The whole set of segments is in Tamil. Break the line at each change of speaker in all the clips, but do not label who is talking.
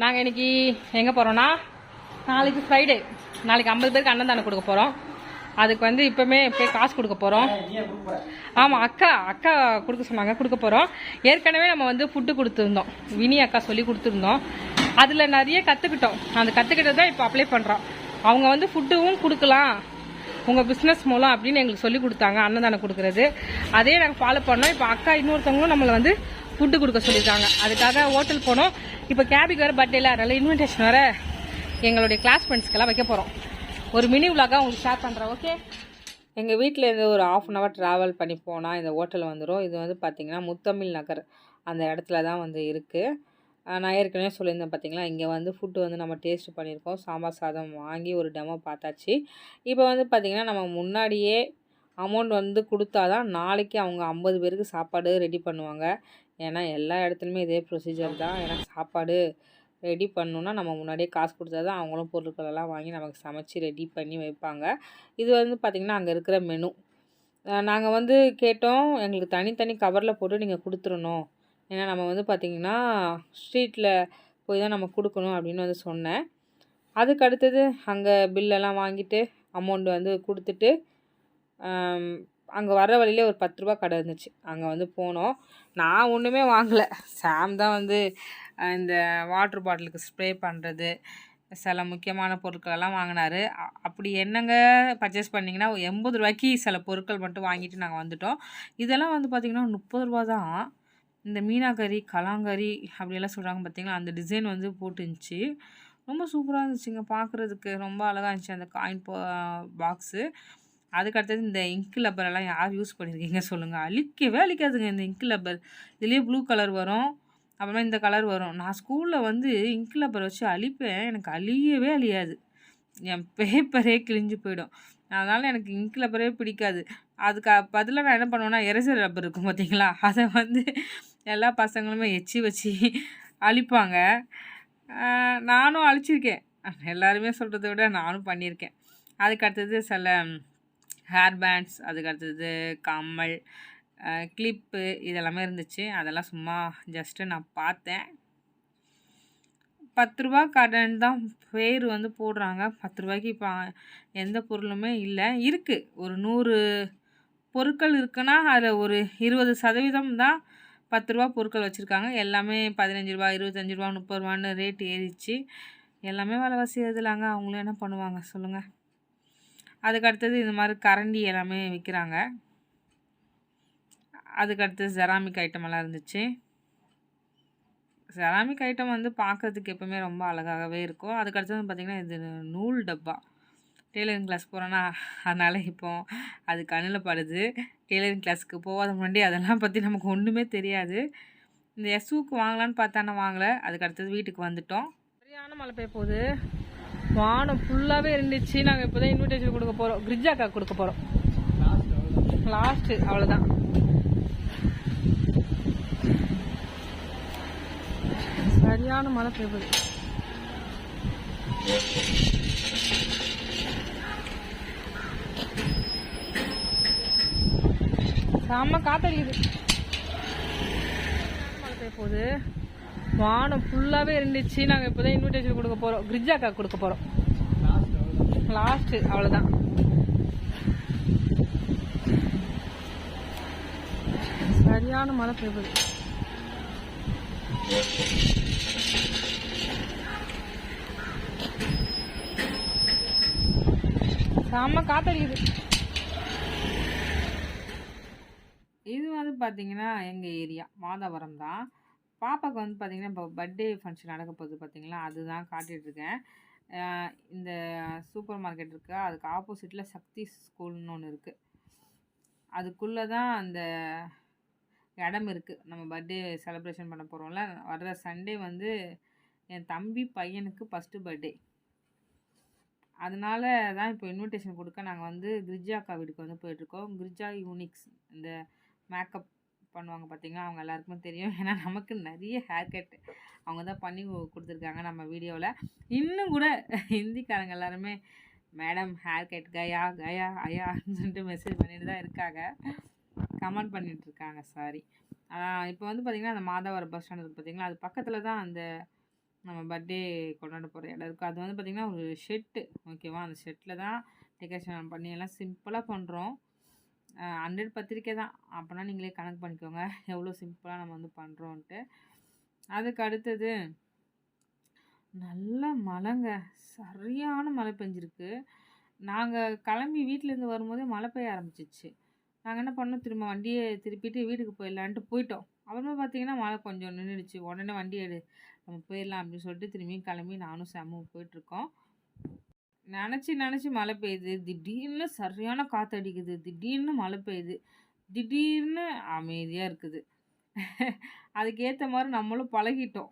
நாங்கள் இன்னைக்கு எங்கே போகிறோன்னா நாளைக்கு ஃப்ரைடே நாளைக்கு ஐம்பது பேருக்கு அன்னதானம் கொடுக்க போகிறோம் அதுக்கு வந்து இப்போமே போய் காசு கொடுக்க போகிறோம் ஆமாம் அக்கா அக்கா கொடுக்க சொன்னாங்க கொடுக்க போகிறோம் ஏற்கனவே நம்ம வந்து ஃபுட்டு கொடுத்துருந்தோம். வினி அக்கா சொல்லி கொடுத்துருந்தோம். அதில் நிறைய கற்றுக்கிட்டோம் அந்த கற்றுக்கிட்டது தான் இப்போ அப்ளை பண்ணுறோம் அவங்க வந்து ஃபுட்டும் கொடுக்கலாம். உங்கள் பிஸ்னஸ் மூலம் அப்படின்னு எங்களுக்கு சொல்லி கொடுத்தாங்க. அன்னதானம் கொடுக்குறது. அதே நாங்கள் ஃபாலோ பண்ணோம். இப்போ அக்கா இன்னொருத்தவங்களும் நம்மளை வந்து ஃபுட்டு கொடுக்க சொல்லியிருக்காங்க. அதுக்காக ஹோட்டல் போனோம். இப்போ கேபிக்கு வேறு பர்த்டேல அதனால இன்விடேஷன் வேறு எங்களுடைய கிளாஸ் ஃப்ரெண்ட்ஸ்க்கெல்லாம் வைக்க போகிறோம் ஒரு மினி விலாக உங்களுக்கு ஷேர் பண்ணுறேன் ஓகே எங்கள் வீட்டில் இருந்து ஒரு ஆஃப் அன் ஹவர் ட்ராவல் பண்ணி போனால் இந்த ஹோட்டல் வந்துடும் இது வந்து பார்த்திங்கன்னா முத்தமிழ் நகர் அந்த இடத்துல தான் வந்து இருக்குது நான் ஏற்கனவே சொல்லியிருந்தேன் பார்த்தீங்களா இங்கே வந்து ஃபுட்டு வந்து நம்ம டேஸ்ட் பண்ணியிருக்கோம். சாம்பார் சாதம் வாங்கி ஒரு டெமோ பார்த்தாச்சு. இப்போ வந்து பார்த்திங்கன்னா நம்ம முன்னாடியே அமௌண்ட் வந்து கொடுத்தா தான் நாளைக்கு அவங்க ஐம்பது பேருக்கு சாப்பாடு ரெடி பண்ணுவாங்க. ஏன்னா எல்லா இடத்துலையுமே இதே ப்ரொசீஜர் தான். ஏன்னா சாப்பாடு ரெடி பண்ணணுன்னா நம்ம முன்னாடியே காசு கொடுத்தா தான் அவங்களும் பொருட்களெல்லாம் வாங்கி நமக்கு சமைச்சு ரெடி பண்ணி வைப்பாங்க. இது வந்து பார்த்திங்கன்னா அங்கே இருக்கிற மெனு நாங்கள் வந்து கேட்டோம். எங்களுக்கு தனித்தனி கவரில் போட்டு நீங்கள் கொடுத்துடணும். ஏன்னா நம்ம வந்து பார்த்திங்கன்னா ஸ்ட்ரீட்டில் போய் தான் நம்ம கொடுக்கணும் அப்படின்னு வந்து சொன்னேன். அதுக்கு அடுத்தது அங்கே பில்லெல்லாம் வாங்கிட்டு அமௌண்ட் வந்து கொடுத்துட்டு அங்கே வர வழியிலே ஒரு பத்து ரூபா கடை இருந்துச்சு. அங்கே வந்து போனோம். நான் ஒன்றுமே வாங்கலை. சாம் தான் வந்து இந்த வாட்ரு பாட்டிலுக்கு ஸ்ப்ரே பண்ணுறது சில முக்கியமான பொருட்களெல்லாம் வாங்கினார். வாங்கினாரு அப்படி என்னங்க பர்ச்சேஸ் பண்ணிங்கன்னா எண்பது ரூபாய்க்கு சில பொருட்கள் மட்டும் வாங்கிட்டு நாங்கள் வந்துட்டோம். இதெல்லாம் வந்து பார்த்திங்கன்னா முப்பது ரூபா தான். இந்த மீனாக்கறி கலாங்கறி அப்படியெல்லாம் சொல்கிறாங்க பார்த்திங்களா அந்த டிசைன் வந்து போட்டுருந்துச்சு. ரொம்ப சூப்பராக இருந்துச்சுங்க. பார்க்குறதுக்கு ரொம்ப அழகாக இருந்துச்சு அந்த காயின் பாக்ஸு அதுக்கு அடுத்தது இந்த இங்க் லப்பரெல்லாம் யார் யூஸ் பண்ணியிருக்கீங்க சொல்லுங்கள் அழிக்கவே அழிக்காதுங்க. இந்த இங்க் லப்பர் இதுலேயே ப்ளூ கலர் வரும். அப்புறமா இந்த கலர் வரும். நான் ஸ்கூலில் வந்து இங்க் லப்பர் வச்சு அழிப்பேன். எனக்கு அழியவே அழியாது. என் பேப்பரே கிழிஞ்சு போயிடும். அதனால் எனக்கு இங்க் லப்பரே பிடிக்காது. அதுக்கு பதிலாக நான் என்ன பண்ணுவேன்னா எரேசர் ரப்பர் இருக்கும் பார்த்தீங்களா அதை வந்து எல்லா பசங்களுமே எச்சி வச்சு அழிப்பாங்க. நானும் அழிச்சிருக்கேன். எல்லாருமே சொல்கிறத விட நானும் பண்ணியிருக்கேன் அதுக்கு அடுத்தது சில ஹேர் பேண்ட்ஸ் அதுக்கு அடுத்தது கம்மல் கிளிப்பு இதெல்லாமே இருந்துச்சு. அதெல்லாம் சும்மா ஜஸ்ட்டு நான் பார்த்தேன். பத்து ரூபா கடன் தான் பேர் வந்து போடுறாங்க. பத்து ரூபாய்க்கு இப்போ எந்த பொருளுமே இல்லை. இருக்குது ஒரு நூறு பொருட்கள் இருக்குன்னா அதில் ஒரு இருபது சதவீதம் தான் பத்து ரூபா பொருட்கள் வச்சுருக்காங்க. எல்லாமே பதினஞ்சு ரூபா இருபத்தஞ்சி ரூபா முப்பது ரூபான்னு ரேட் ஏறிச்சு. எல்லாமே விலைவாசி ஏறுதுலாங்க. அவங்களும் என்ன பண்ணுவாங்க சொல்லுங்கள் அதுக்கு அடுத்தது இந்த மாதிரி கரண்டி எல்லாமே விற்கிறாங்க அதுக்கு அடுத்தது ஜெராமிக் ஐட்டம் எல்லாம் இருந்துச்சு. செராமிக் ஐட்டம் வந்து பார்க்கறதுக்கு எப்போவுமே ரொம்ப அழகாகவே இருக்கும். அதுக்கு அடுத்தது பார்த்திங்கன்னா இது நூல் டப்பா. டெய்லரிங் கிளாஸ் போகிறோன்னா அதனால் இப்போ அது கண்ணில் படுது. டெய்லரிங் கிளாஸுக்கு போகாத முன்னாடி அதெல்லாம் பற்றி நமக்கு ஒன்றுமே தெரியாது. இந்த எஸ்யூக்கு வாங்கலான்னு பார்த்தானே வாங்கலை. அதுக்கு அடுத்தது வீட்டுக்கு வந்துட்டோம். சரியான மழை பெய்ய போகுது. வானம் ஃபுல்லாகவே இருந்துச்சு. நாங்கள் இப்போ தான் இன்விடேஷன் கொடுக்க போகிறோம் கிரிஜாக்கா கொடுக்க போகிறோம் லாஸ்ட்டு அவ்வளோதான் சரியான மழை பெய்யுது. செம்ம காத்தடிக்குது. மழை பெய்ய போகுது. வானம் ஃபுல்லாகவே இருந்துச்சு. நாங்கள் இப்போ தான் இன்விடேஷன் கொடுக்க போகிறோம் கிரிஜாக்கா கொடுக்க போகிறோம் லாஸ்ட்டு அவ்வளோதான் சரியான மழை பெய்யுது. செம்ம காத்தடிக்குது இது வந்து பார்த்தீங்கன்னா எங்கள் ஏரியா. மாதாவரம் தான் பாப்பாவுக்கு வந்து பார்த்திங்கன்னா இப்போ பர்த்டே ஃபங்க்ஷன் நடக்க போகுது பார்த்திங்களா அதுதான் காட்டிகிட்ருக்கேன் இந்த சூப்பர் மார்க்கெட் இருக்குது அதுக்கு ஆப்போசிட்டில் சக்தி ஸ்கூல்னு ஒன்று இருக்குது அதுக்குள்ளே தான் அந்த இடம் இருக்குது நம்ம பர்த்டே செலிப்ரேஷன் பண்ண போகிறோம்ல வர்ற சண்டே வந்து என் தம்பி பையனுக்கு ஃபஸ்ட்டு பர்த்டே அதனால தான் இப்போ இன்விடேஷன் கொடுக்க நாங்கள் வந்து கிரிஜா அக்கா வீட்டுக்கு வந்து போயிட்டுருக்கோம் கிரிஜா யூனிக்ஸ் இந்த மேக்கப் பண்ணுவாங்க பார்த்தீங்கன்னா அவங்க எல்லாருக்குமே தெரியும். ஏன்னா நமக்கு நிறைய ஹேர் கட் அவங்க தான் பண்ணி கொடுத்துருக்காங்க நம்ம வீடியோவில் இன்னும் கூட ஹிந்திக்காரங்க எல்லாருமே மேடம் ஹேர் கட் கயா கயா அயான்னு சொல்லிட்டு மெசேஜ் பண்ணிட்டு தான் இருக்காங்க. கமெண்ட் பண்ணிகிட்ருக்காங்க சாரி இப்போ வந்து பார்த்திங்கன்னா அந்த மாதாவரம் பஸ் ஸ்டாண்ட் இருக்குது அது பக்கத்தில் தான் அந்த நம்ம பர்த்டே கொண்டாட போகிற இடம் இருக்குது அது வந்து பார்த்திங்கன்னா ஒரு ஷெட்டு ஓகேவா அந்த ஷெட்டில் தான் டெக்கரேஷன் பண்ணி எல்லாம் சிம்பிளாக பண்ணுறோம் ஹண்ட்ரட் பத்திரிக்கை தான். அப்போனா நீங்களே கணக்கு பண்ணிக்கோங்க. எவ்வளோ சிம்பிளாக நம்ம வந்து பண்ணுறோன்ட்டு அதுக்கு அடுத்தது நல்ல மழைங்க. சரியான மழை பெஞ்சிருக்கு. நாங்கள் கிளம்பி வீட்டிலேருந்து வரும்போதே மழை பெய்ய ஆரம்பிச்சிச்சு. நாங்கள் என்ன பண்ணோம்? திரும்ப வண்டியை திருப்பிட்டு வீட்டுக்கு போயிடலான்ட்டு போயிட்டோம். அப்புறமா பார்த்தீங்கன்னா மழை கொஞ்சம் நின்றுடுச்சு உடனே வண்டி எடு நம்ம போயிடலாம் அப்படின்னு சொல்லிட்டு திரும்பியும் கிளம்பி நானும் செம்ம போயிட்டுருக்கோம் நினச்சி நினச்சி மழை பெய்யுது. திடீர்னு சரியான காற்று அடிக்குது. திடீர்னு மழை பெய்யுது. திடீர்னு அமைதியாக இருக்குது. அதுக்கேற்ற மாதிரி நம்மளும் பழகிட்டோம்.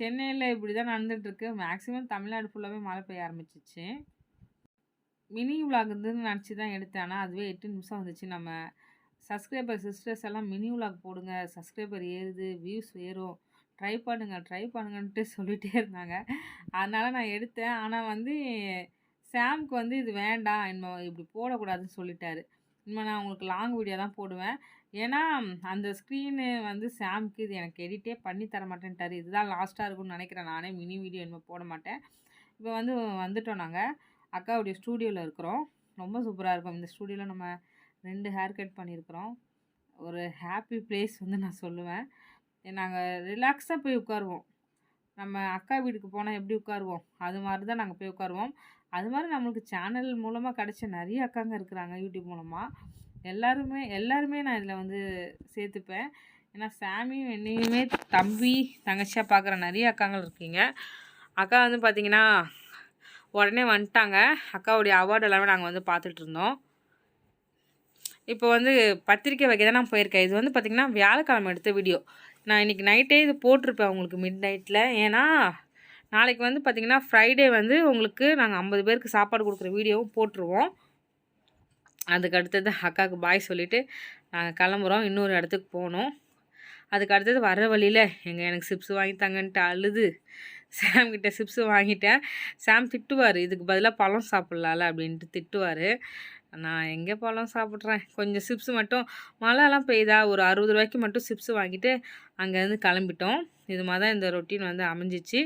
சென்னையில் இப்படி தான் நடந்துகிட்ருக்கு மேக்ஸிமம் தமிழ்நாடு ஃபுல்லாகவே மழை பெய்ய ஆரம்பிச்சிச்சு. மினி விலாக் நினச்சி தான் எடுத்தேன். ஆனால் அதுவே எட்டு நிமிஷம் வந்துச்சு. நம்ம சப்ஸ்கிரைபர் சிஸ்டர்ஸ் எல்லாம் மினி விலாக் போடுங்க. சப்ஸ்கிரைபர் ஏறுது வியூஸ் ஏறும். ட்ரை பண்ணுங்கள் ட்ரை பண்ணுங்கன்ட்டு சொல்லிகிட்டே இருந்தாங்க. அதனால் நான் எடுத்தேன். ஆனால் வந்து சாம்க்கு வந்து இது வேண்டாம் இன்னும் இப்படி போடக்கூடாதுன்னு சொல்லிட்டாரு. இனிமேல் நான் உங்களுக்கு லாங் வீடியோ தான் போடுவேன். ஏன்னா அந்த ஸ்க்ரீனு வந்து சாம்க்கு இது எனக்கு எடிட்டே பண்ணி தர மாட்டேன்ட்டாரு. இதுதான் லாஸ்ட்டாக இருக்கும்னு நினைக்கிறேன். நானே மினி வீடியோ இனிமேல் போட மாட்டேன். இப்போ வந்து வந்துட்டோம் நாங்கள் அக்காவுடைய ஸ்டூடியோவில் இருக்கிறோம். ரொம்ப சூப்பராக இருக்கும். இந்த ஸ்டூடியோவில் நம்ம ரெண்டு ஹேர் கட் பண்ணியிருக்கிறோம். ஒரு ஹாப்பி பிளேஸ் வந்து நான் சொல்லுவேன். நாங்கள் ரிலாக்ஸாக போய் உட்காருவோம். நம்ம அக்கா வீட்டுக்கு போனால் எப்படி உட்காருவோம்? அது மாதிரி தான் நாங்கள் போய் உட்காருவோம். அது மாதிரி நம்மளுக்கு சேனல் மூலமாக கிடச்ச நிறைய அக்காங்க இருக்கிறாங்க யூடியூப் மூலமாக எல்லாருமே எல்லாருமே நான் இதில் வந்து சேர்த்துப்பேன். ஏன்னா சாமியும் என்னையுமே தம்பி தங்கச்சியாக பார்க்குற நிறைய அக்காங்கள் இருக்கீங்க. அக்கா வந்து பார்த்திங்கன்னா உடனே வந்துட்டாங்க. அக்காவுடைய அவார்டு எல்லாமே நாங்கள் வந்து பார்த்துட்டு இருந்தோம். இப்போ வந்து பத்திரிக்கை வைக்க தான் நான் போயிருக்கேன். இது வந்து பார்த்திங்கன்னா வியாழக்கிழமை எடுத்த வீடியோ நான் இன்றைக்கி நைட்டே இது போட்டிருப்பேன் உங்களுக்கு மிட் நைட்டில் ஏன்னா நாளைக்கு வந்து பார்த்திங்கன்னா ஃப்ரைடே வந்து உங்களுக்கு நாங்கள் ஐம்பது பேருக்கு சாப்பாடு கொடுக்குற வீடியோவும் போட்டுருவோம். அதுக்கு அடுத்தது அக்காவுக்கு பாய் சொல்லிவிட்டு நாங்கள் கிளம்புறோம். இன்னொரு இடத்துக்கு போகணும். அதுக்கு அடுத்தது வர வழியில் எங்கள் எனக்கு சிப்ஸ் வாங்கி தாங்கன்ட்டு அழுது. சாம்கிட்ட சிப்ஸு வாங்கிட்டேன். சாம் திட்டுவார் இதுக்கு பதிலாக பழம் சாப்பிட்லால அப்படின்ட்டு திட்டுவார். நான் எங்கே போகலாம் சாப்பிட்றேன். கொஞ்சம் சிப்ஸ் மட்டும். மழைலாம் பெய்தா ஒரு அறுபது ரூபாய்க்கு மட்டும் சிப்ஸ் வாங்கிட்டு அங்கேருந்து கிளம்பிட்டோம். இது மாதிரி தான் இந்த ரொட்டீன் வந்து அமைஞ்சிச்சு.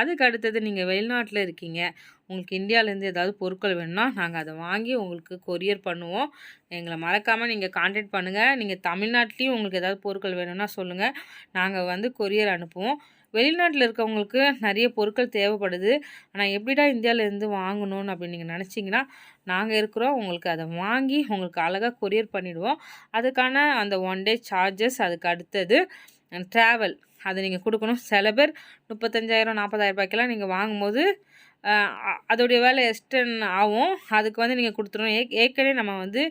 அதுக்கு அடுத்தது நீங்கள் வெளிநாட்டில் இருக்கீங்க. உங்களுக்கு இந்தியாவிலேருந்து ஏதாவது பொருட்கள் வேணும்னா நாங்கள் அதை வாங்கி உங்களுக்கு கொரியர் பண்ணுவோம். எங்களை மறக்காமல் நீங்கள் காண்டாக்ட் பண்ணுங்கள் நீங்கள் தமிழ்நாட்டிலையும் உங்களுக்கு ஏதாவது பொருட்கள் வேணும்னா சொல்லுங்கள் நாங்கள் வந்து கொரியர் அனுப்புவோம். வெளிநாட்டில் இருக்கவங்களுக்கு நிறைய பொருட்கள் தேவைப்படுது. ஆனால் எப்படிடா இந்தியாவிலேருந்து வாங்கணும்னு அப்படின்னு நீங்கள் நினச்சிங்கன்னா நாங்கள் இருக்கிறோம். உங்களுக்கு அதை வாங்கி உங்களுக்கு அழகாக கொரியர் பண்ணிவிடுவோம் அதுக்கான அந்த ஒன் டே சார்ஜஸ் அதுக்கு அடுத்தது ட்ராவல் அதை நீங்கள் கொடுக்கணும். சில பேர் முப்பத்தஞ்சாயிரம் நாற்பதாயிரம் ரூபாய்க்கெல்லாம் நீங்கள் வாங்கும்போது அதோடைய வேலை எக்ஸ்டன் ஆகும். அதுக்கு வந்து நீங்கள் கொடுத்துருவோம் ஏ ஏற்கனவே நம்ம வந்து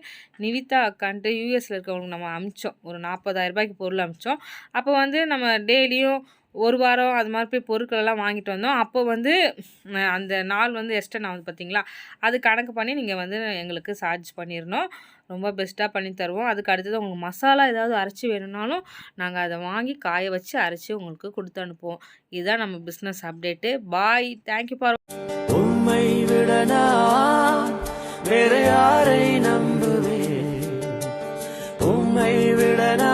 நிவிதா அக்கான்ட்டு யூஎஸில் இருக்கவங்களுக்கு நம்ம அமிச்சோம். ஒரு நாற்பதாயிரரூபாய்க்கு பொருள் அமிச்சோம். அப்போ வந்து நம்ம டெய்லியும் ஒரு வாரம் அது மாதிரி போய் பொருட்களெல்லாம் வாங்கிட்டு வந்தோம். அப்போ வந்து அந்த நாள் வந்து எக்ஸ்டன் ஆகுது பார்த்தீங்களா அது கணக்கு பண்ணி நீங்கள் வந்து எங்களுக்கு சார்ஜ் பண்ணிடணும் ரொம்ப பெஸ்ட்டாக பண்ணி தருவோம். அதுக்கு அடுத்தது உங்களுக்கு மசாலா ஏதாவது அரைச்சி வேணும்னாலும் நாங்கள் அதை வாங்கி காய வச்சு அரைச்சி உங்களுக்கு கொடுத்து அனுப்புவோம். இதுதான் நம்ம business update bye thank you for
உண்மை விடனா வேற யாரை நம்புவேன்? உண்மை விடனா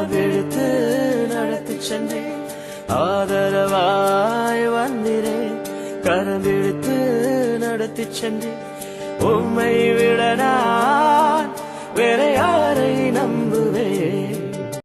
வரவிழுத்து நடத்தி சென்றேன். ஆதரவாய் வந்திரேன். கரம்பிழுத்து நடத்தி சென்றேன். உம்மை விட வேற